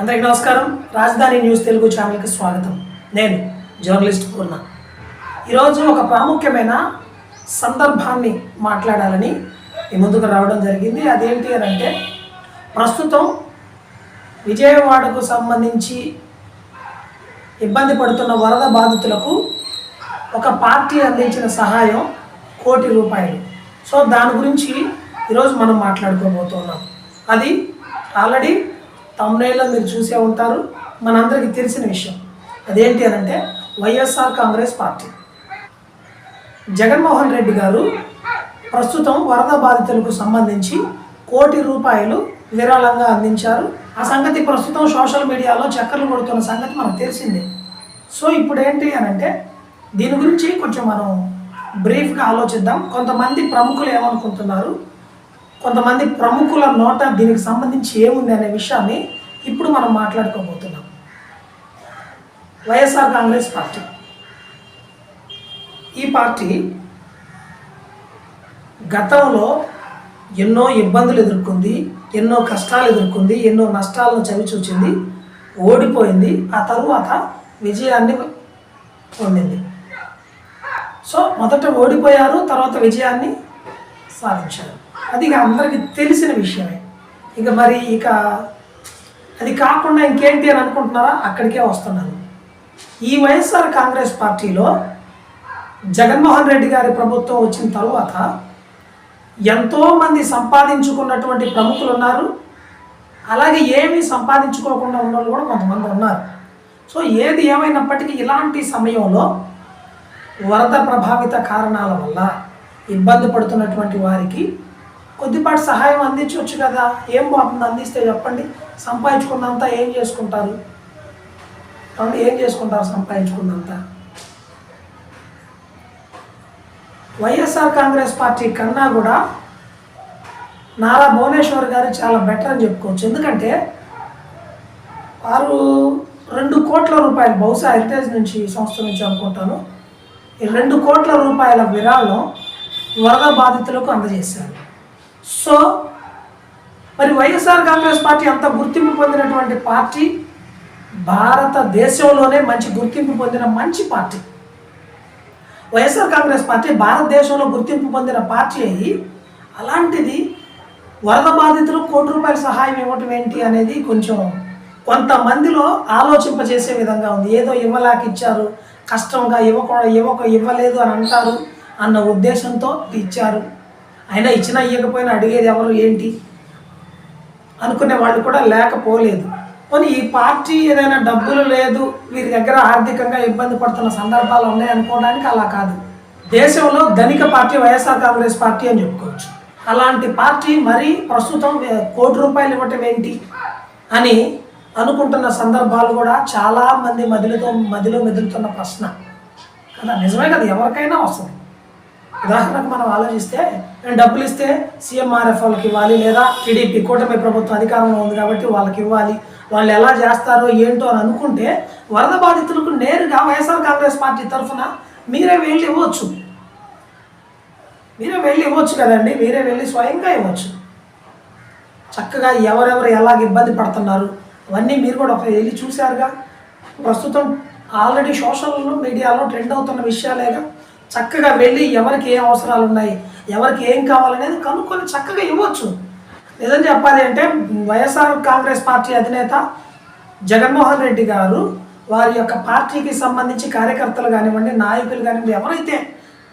అందరికీ నమస్కారం. రాజధాని న్యూస్ తెలుగు ఛానల్కి స్వాగతం. నేను జర్నలిస్ట్ పూర్ణ. ఈరోజు ఒక ప్రాముఖ్యమైన సందర్భాన్ని మాట్లాడాలని ఈ ముందుకు రావడం జరిగింది. అదేంటి అని అంటే ప్రస్తుతం విజయవాడకు సంబంధించి ఇబ్బంది పడుతున్న వరద బాధితులకు ఒక పార్టీ అందించిన సహాయం కోటి రూపాయలు. సో దాని గురించి ఈరోజు మనం మాట్లాడుకోబోతున్నాం. అది ఆల్రెడీ తమ్నైల్లో మీరు చూసే ఉంటారు మనందరికీ తెలిసిన విషయం. అదేంటి అని అంటే YSR Congress party. Jaganmohan Reddy గారు ప్రస్తుతం వరద బాధితులకు సంబంధించి కోటి రూపాయలు విరాళంగా అందించారు. ఆ సంగతి ప్రస్తుతం సోషల్ మీడియాలో చక్కర్లు కొడుతున్న సంగతి మనకు తెలిసిందే. సో ఇప్పుడు ఏంటి అని అంటే దీని గురించి కొంచెం మనం బ్రీఫ్గా ఆలోచిద్దాం. కొంతమంది ప్రముఖులు ఏమనుకుంటున్నారు? కొంతమంది ప్రముఖుల నోట దీనికి సంబంధించి ఏముంది అనే విషయాన్ని ఇప్పుడు మనం మాట్లాడుకోబోతున్నాం. YSR Congress party. ఈ పార్టీ గతంలో ఎన్నో ఇబ్బందులు ఎదుర్కొంది ఎన్నో కష్టాలు ఎదుర్కొంది ఎన్నో నష్టాలను చవిచూచింది ఓడిపోయింది ఆ తరువాత విజయాన్ని పొందింది. సో మొదట ఓడిపోయారు తర్వాత విజయాన్ని సాధించారు. అది ఇక అందరికీ తెలిసిన విషయమే. ఇక మరి ఇక అది కాకుండా ఇంకేంటి అని అనుకుంటున్నారా? అక్కడికే వస్తున్నాను. ఈ వైఎస్ఆర్ కాంగ్రెస్ పార్టీలో జగన్మోహన్ రెడ్డి గారి ప్రభుత్వం వచ్చిన తరువాత ఎంతోమంది సంపాదించుకున్నటువంటి ప్రముఖులు ఉన్నారు. అలాగే ఏమీ సంపాదించుకోకుండా ఉన్న వాళ్ళు కూడా కొంతమంది ఉన్నారు. సో ఏది ఏమైనప్పటికీ ఇలాంటి సమయంలో వరద ప్రభావిత కారణాల వల్ల ఇబ్బంది పడుతున్నటువంటి వారికి కొద్దిపాటి సహాయం అందించవచ్చు కదా? ఏం బాగుంది అందిస్తే చెప్పండి. సంపాదించుకున్నంత ఏం చేసుకుంటారు? కాబట్టి ఏం చేసుకుంటారు సంపాదించుకున్నంత? వైఎస్ఆర్ కాంగ్రెస్ పార్టీ కన్నా కూడా నారా భువనేశ్వర్ గారు చాలా బెటర్ అని చెప్పుకోవచ్చు. ఎందుకంటే వారు రెండు కోట్ల రూపాయలు బహుశా హెరిటేజ్ నుంచి సంస్థ నుంచి అనుకుంటాను ఈ రెండు కోట్ల రూపాయల విరాళం వరద బాధితులకు అందజేశారు. సో మరి వైఎస్ఆర్ కాంగ్రెస్ పార్టీ అంత గుర్తింపు పొందినటువంటి పార్టీ భారతదేశంలోనే మంచి గుర్తింపు పొందిన మంచి పార్టీ. వైఎస్ఆర్ కాంగ్రెస్ పార్టీ భారతదేశంలో గుర్తింపు పొందిన పార్టీ అయ్యి అలాంటిది వరద బాధితులు కోటి రూపాయల సహాయం ఇవ్వటం ఏంటి అనేది కొంచెం కొంతమందిలో ఆలోచింపజేసే విధంగా ఉంది. ఏదో ఇవ్వలేక ఇచ్చారు కష్టంగా ఇవ్వకుండా ఇవ్వక ఇవ్వలేదు అని అంటారు అన్న ఉద్దేశంతో ఇచ్చారు. అయినా ఇచ్చినా ఇవ్వకపోయినా అడిగేది ఎవరు ఏంటి? అనుకునే వాళ్ళు కూడా లేకపోలేదు. కానీ ఈ పార్టీ ఏదైనా డబ్బులు లేదు వీరి దగ్గర ఆర్థికంగా ఇబ్బంది పడుతున్న సందర్భాలు ఉన్నాయి అనుకోవడానికి అలా కాదు. దేశంలో ధనిక పార్టీ వైఎస్ఆర్ కాంగ్రెస్ పార్టీ అని చెప్పుకోవచ్చు. అలాంటి పార్టీ మరీ ప్రస్తుతం కోటి రూపాయలు ఇవ్వటం ఏంటి? అని అనుకుంటున్న సందర్భాలు కూడా చాలా మంది మదిలితో మదిలో మెదులుతున్న ప్రశ్న. కదా నిజమే కదా ఎవరికైనా వస్తుంది. ఉదాహరణకు మనం ఆలోచిస్తే డబ్బులు ఇస్తే సీఎంఆర్ఎఫ్ వాళ్ళకి ఇవ్వాలి లేదా టీడీపీ కూటమి ప్రభుత్వం అధికారంలో ఉంది కాబట్టి వాళ్ళకి ఇవ్వాలి. వాళ్ళు ఎలా చేస్తారో ఏంటో అని అనుకుంటే వరద బాధితులకు నేరుగా వైఎస్ఆర్ కాంగ్రెస్ పార్టీ తరఫున మీరే వెళ్ళి ఇవ్వచ్చు. మీరే వెళ్ళి ఇవ్వచ్చు కదండి మీరే వెళ్ళి స్వయంగా ఇవ్వచ్చు. చక్కగా ఎవరెవరు ఎలాగ ఇబ్బంది పడుతున్నారు అవన్నీ మీరు కూడా ఒకసారి వెళ్ళి చూశారుగా. ప్రస్తుతం ఆల్రెడీ సోషల్ మీడియాలో ట్రెండ్ అవుతున్న విషయాలేగా చక్కగా వెళ్ళి ఎవరికి ఏం అవసరాలు ఉన్నాయి ఎవరికి ఏం కావాలనేది కనుక్కొని చక్కగా ఇవ్వచ్చు. నిజం చెప్పాలి అంటే వైఎస్ఆర్ కాంగ్రెస్ పార్టీ అధినేత జగన్మోహన్ రెడ్డి గారు వారి యొక్క పార్టీకి సంబంధించి కార్యకర్తలు కానివ్వండి నాయకులు కానివ్వండి ఎవరైతే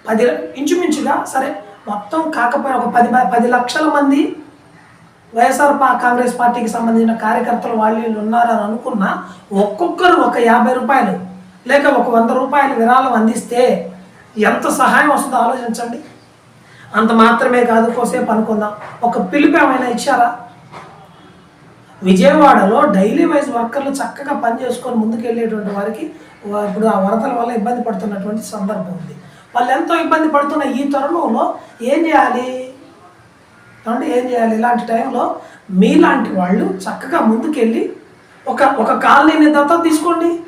పది ఇంచుమించుగా సరే మొత్తం కాకపోయినా ఒక పది పది లక్షల మంది వైఎస్ఆర్ పా కాంగ్రెస్ పార్టీకి సంబంధించిన కార్యకర్తలు వాళ్ళు వీళ్ళు ఉన్నారని అనుకున్నా ఒక్కొక్కరు ఒక యాభై రూపాయలు లేక ఒక వంద రూపాయలు విరాళం అందిస్తే ఎంత సహాయం వస్తుందో ఆలోచించండి. అంత మాత్రమే కాదు కోసేపు అనుకుందాం. ఒక పిలుపు ఏమైనా ఇచ్చారా? విజయవాడలో డైలీ వైజ్ వర్కర్లు చక్కగా పని చేసుకొని ముందుకెళ్ళేటువంటి వారికి ఇప్పుడు ఆ వరదల వల్ల ఇబ్బంది పడుతున్నటువంటి సందర్భం ఉంది. వాళ్ళు ఎంతో ఇబ్బంది పడుతున్న ఈ తరుణంలో ఏం చేయాలి? కాబట్టి ఏం చేయాలి? ఇలాంటి టైంలో మీలాంటి వాళ్ళు చక్కగా ముందుకెళ్ళి ఒక ఒక కాలనీని దత్తత తీసుకోండి.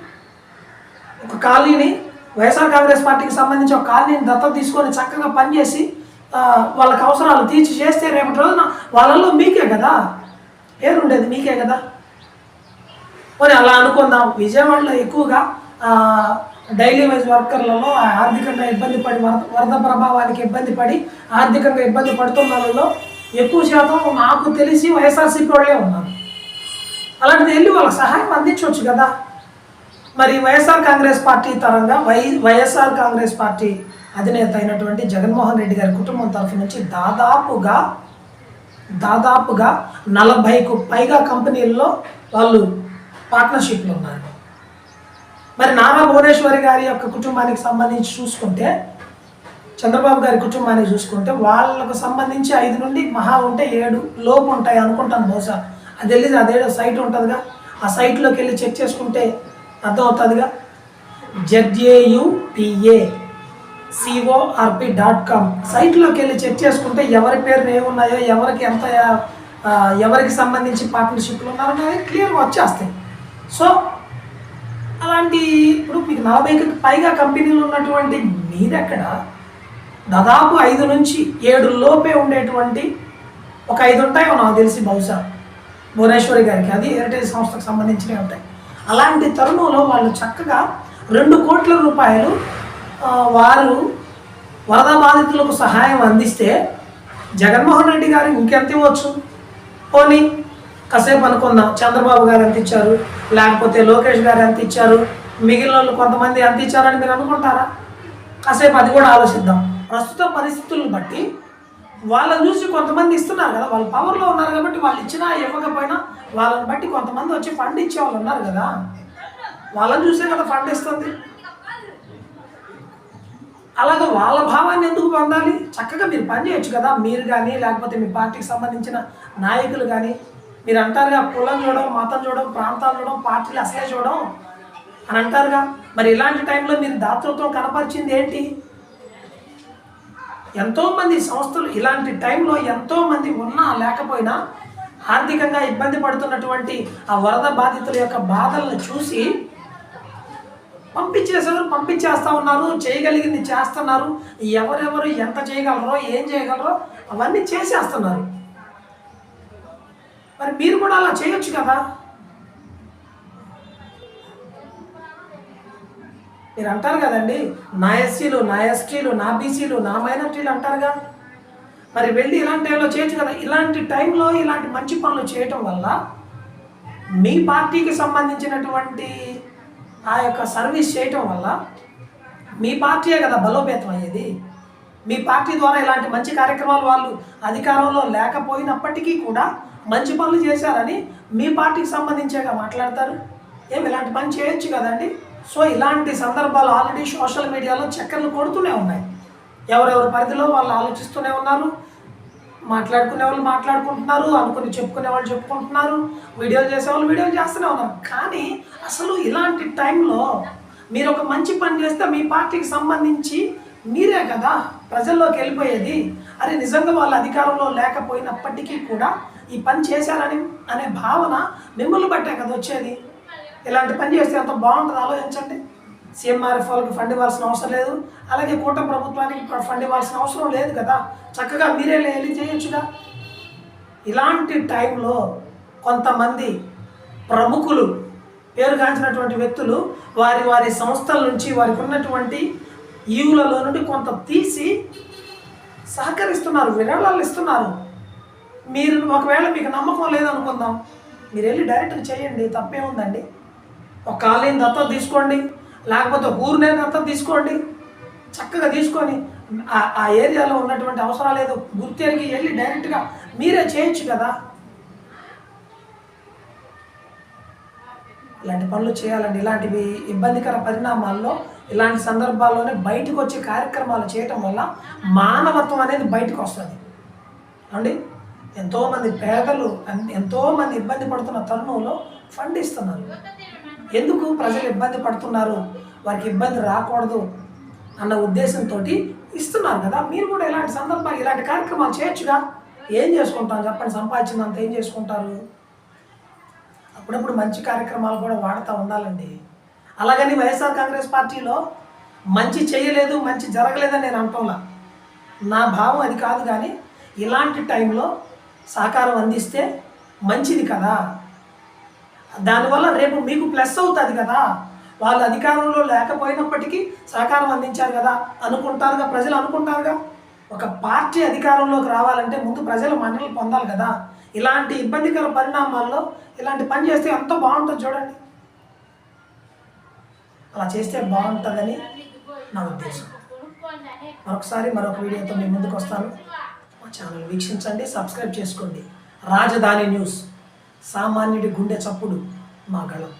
ఒక కాలనీని వైఎస్ఆర్ కాంగ్రెస్ పార్టీకి సంబంధించి ఒక కాలనీని దత్తత తీసుకొని చక్కగా పనిచేసి వాళ్ళకి అవసరాలు తీర్చి చేస్తే రేపటి రోజున వాళ్ళల్లో మీకే కదా? పేరు ఉండేది మీకే కదా? పోనీ అలా అనుకుందాం. విజయవాడలో ఎక్కువగా డైలీ వేజ్ వర్కర్లలో ఆర్థికంగా ఇబ్బంది పడి వరద వరద ప్రభావానికి ఇబ్బంది పడి ఆర్థికంగా ఇబ్బంది పడుతున్న వాళ్ళలో ఎక్కువ శాతం నాకు తెలిసి వైఎస్ఆర్సీపీ వాళ్ళే ఉన్నారు. అలాంటిది వెళ్ళి వాళ్ళకి సహాయం అందించవచ్చు కదా? మరి వైఎస్ఆర్ కాంగ్రెస్ పార్టీ తరంగా వై వైఎస్ఆర్ కాంగ్రెస్ పార్టీ అధినేత అయినటువంటి జగన్మోహన్ రెడ్డి గారి కుటుంబం తరఫు నుంచి దాదాపుగా దాదాపుగా నలభైకు పైగా కంపెనీల్లో వాళ్ళు పార్ట్నర్షిప్లు ఉన్నారు. మరి నానా భువనేశ్వరి గారి యొక్క కుటుంబానికి సంబంధించి చూసుకుంటే చంద్రబాబు గారి కుటుంబానికి చూసుకుంటే వాళ్ళకు సంబంధించి ఐదు నుండి మహా ఉంటే ఏడు లోపు ఉంటాయి అనుకుంటాను బహుశా. అది వెళ్ళి అదేదో సైట్ ఉంటుందిగా. ఆ సైట్లోకి వెళ్ళి చెక్ చేసుకుంటే అర్థమవుతుందిగా? Z A U P A C O R P dot com సైట్లోకి వెళ్ళి చెక్ చేసుకుంటే ఎవరి పేరు ఏమున్నాయో ఎవరికి ఎంత ఎవరికి సంబంధించి పార్ట్నర్షిప్లు ఉన్నారో అనేది క్లియర్గా వచ్చేస్తాయి. సో అలాంటి ఇప్పుడు మీకు నలభైకి పైగా కంపెనీలు ఉన్నటువంటి మీరెక్కడ దాదాపు ఐదు నుంచి ఏడు లోపే ఉండేటువంటి ఒక ఐదు ఉంటాయో నాకు తెలిసి బహుశా. భువనేశ్వరి గారికి. అది హెరిటేజ్ సంస్థకు సంబంధించినవి ఉంటాయి. అలాంటి తరుణంలో వాళ్ళు చక్కగా రెండు కోట్ల రూపాయలు వారు వరద బాధితులకు సహాయం అందిస్తే జగన్మోహన్ రెడ్డి గారు ఇంకెంత ఇవ్వచ్చు? పోనీ కాసేపు అనుకుందాం. చంద్రబాబు గారు ఎంత ఇచ్చారు? లేకపోతే లోకేష్ గారు ఎంత ఇచ్చారు? మిగిలిన వాళ్ళు కొంతమంది ఎంత ఇచ్చారని మీరు అనుకుంటారా? కాసేపు అది కూడా ఆలోచిద్దాం. ప్రస్తుత పరిస్థితులను బట్టి వాళ్ళని చూసి కొంతమంది ఇస్తున్నారు కదా వాళ్ళు పవర్లో ఉన్నారు కాబట్టి వాళ్ళు ఇచ్చినా ఇవ్వకపోయినా వాళ్ళని బట్టి కొంతమంది వచ్చి ఫండ్ ఇచ్చే వాళ్ళు ఉన్నారు కదా. వాళ్ళని చూసే కదా ఫండ్ ఇస్తుంది. అలాగే వాళ్ళ భావాన్ని ఎందుకు పొందాలి? చక్కగా మీరు పని చేయొచ్చు కదా. మీరు కానీ లేకపోతే మీ పార్టీకి సంబంధించిన నాయకులు కానీ మీరు అంటారుగా కులం చూడడం మతం చూడడం ప్రాంతాలు చూడడం పార్టీలు అసలే చూడడం అని అంటారుగా. మరి ఇలాంటి టైంలో మీరు దాతృత్వం కనపరిచింది ఏంటి? ఎంతోమంది సంస్థలు ఇలాంటి టైంలో ఎంతోమంది ఉన్నా లేకపోయినా ఆర్థికంగా ఇబ్బంది పడుతున్నటువంటి ఆ వరద బాధితుల యొక్క బాధలను చూసి పంపించేసారు పంపించేస్తా ఉన్నారు చేయగలిగింది చేస్తున్నారు. ఎవరెవరు ఎంత చేయగలరో ఏం చేయగలరో అవన్నీ చేసేస్తున్నారు. మరి మీరు కూడా అలా చేయొచ్చు కదా? మీరు అంటారు కదండి నా ఎస్సీలు నా ఎస్టీలు నా బీసీలు నా మైనార్టీలు అంటారుగా. మరి వెళ్ళి ఇలాంటి టైంలో చేయొచ్చు కదా? ఇలాంటి టైంలో ఇలాంటి మంచి పనులు చేయటం వల్ల మీ పార్టీకి సంబంధించినటువంటి ఆ యొక్క సర్వీస్ చేయటం వల్ల మీ పార్టీయే కదా బలోపేతం అయ్యేది. మీ పార్టీ ద్వారా ఇలాంటి మంచి కార్యక్రమాలు వాళ్ళు అధికారంలో లేకపోయినప్పటికీ కూడా మంచి పనులు చేశారని మీ పార్టీకి సంబంధించేగా మాట్లాడతారు. ఏమి ఇలాంటి పని చేయొచ్చు కదండి? సో ఇలాంటి సందర్భాలు ఆల్రెడీ సోషల్ మీడియాలో చక్కర్లు కొడుతూనే ఉన్నాయి. ఎవరెవరి పరిధిలో వాళ్ళు ఆలోచిస్తూనే ఉన్నారు. మాట్లాడుకునే వాళ్ళు మాట్లాడుకుంటున్నారు అనుకుని చెప్పుకునే వాళ్ళు చెప్పుకుంటున్నారు వీడియోలు చేసే వాళ్ళు వీడియోలు చేస్తూనే ఉన్నారు. కానీ అసలు ఇలాంటి టైంలో మీరు ఒక మంచి పని చేస్తే మీ పార్టీకి సంబంధించి మీరే కదా ప్రజల్లోకి వెళ్ళిపోయేది. అరే నిజంగా వాళ్ళ అధికారంలో లేకపోయినప్పటికీ కూడా ఈ పని చేశారని అనే భావన మిమ్మల్ని బట్టే కదా వచ్చేది. ఇలాంటి పని చేస్తే ఎంత బాగుంటుంది ఆలోచించండి. సీఎంఆర్ఎఫ్ వాళ్ళకి ఫండ్ ఇవ్వాల్సిన అవసరం లేదు. అలాగే కూటమి ప్రభుత్వానికి ఫండ్ ఇవ్వాల్సిన అవసరం లేదు కదా. చక్కగా మీరే వెళ్ళి చేయొచ్చుగా. ఇలాంటి టైంలో కొంతమంది ప్రముఖులు పేరుగాంచినటువంటి వ్యక్తులు వారి వారి సంస్థల నుంచి వారికి ఉన్నటువంటి ఈవులలో నుండి కొంత తీసి సహకరిస్తున్నారు విరాళాలు ఇస్తున్నారు. మీరు ఒకవేళ మీకు నమ్మకం లేదనుకుందాం మీరు వెళ్ళి డైరెక్ట్గా చేయండి తప్పే ఉందండి ఒక కాలేని దత్తత తీసుకోండి. లేకపోతే ఒక ఊరినే అంతా తీసుకోండి. చక్కగా తీసుకొని ఆ- ఏరియాలో ఉన్నటువంటి అవసరాలు ఏదో గుర్తెరిగి వెళ్ళి డైరెక్ట్గా మీరే చేయొచ్చు కదా. ఇలాంటి పనులు చేయాలండి. ఇలాంటివి ఇబ్బందికర పరిణామాల్లో ఇలాంటి సందర్భాల్లోనే బయటకు వచ్చే కార్యక్రమాలు చేయటం వల్ల మానవత్వం అనేది బయటకు వస్తుంది. అండి ఎంతోమంది పేదలు ఎంతోమంది ఇబ్బంది పడుతున్న తరుణంలో ఫండ్ ఇస్తున్నారు. ఎందుకు ప్రజలు ఇబ్బంది పడుతున్నారు? వారికి ఇబ్బంది రాకూడదు అన్న ఉద్దేశంతో ఇస్తున్నారు కదా. మీరు కూడా ఇలాంటి సందర్భాలు ఇలాంటి కార్యక్రమాలు చేయొచ్చుగా? ఏం చేసుకుంటాం చెప్పండి. సంపాదించినంత ఏం చేసుకుంటారు? అప్పుడప్పుడు మంచి కార్యక్రమాలు కూడా వాడుతూ ఉండాలండి. అలాగని వైఎస్ఆర్ కాంగ్రెస్ పార్టీలో మంచి చేయలేదు మంచి జరగలేదని నేను అంటోలా. నా భావం అది కాదు కానీ ఇలాంటి టైంలో సహకారం అందిస్తే మంచిది కదా. దానివల్ల రేపు మీకు ప్లస్ అవుతుంది కదా. వాళ్ళు అధికారంలో లేకపోయినప్పటికీ సహకారం అందించారు కదా అనుకుంటారుగా ప్రజలు అనుకుంటారుగా? ఒక పార్టీ అధికారంలోకి రావాలంటే ముందు ప్రజలు మన్నలు పొందాలి కదా. ఇలాంటి ఇబ్బందికర పరిణామాల్లో ఇలాంటి పని చేస్తే ఎంతో బాగుంటుంది చూడండి. అలా చేస్తే బాగుంటుందని నా ఉద్దేశం. మరొకసారి మరొక వీడియోతో మీ ముందుకు వస్తాను. మా ఛానల్ వీక్షించండి సబ్స్క్రైబ్ చేసుకోండి. రాజధాని న్యూస్. సామాన్యుడి గుండె చప్పుడు మా గళం.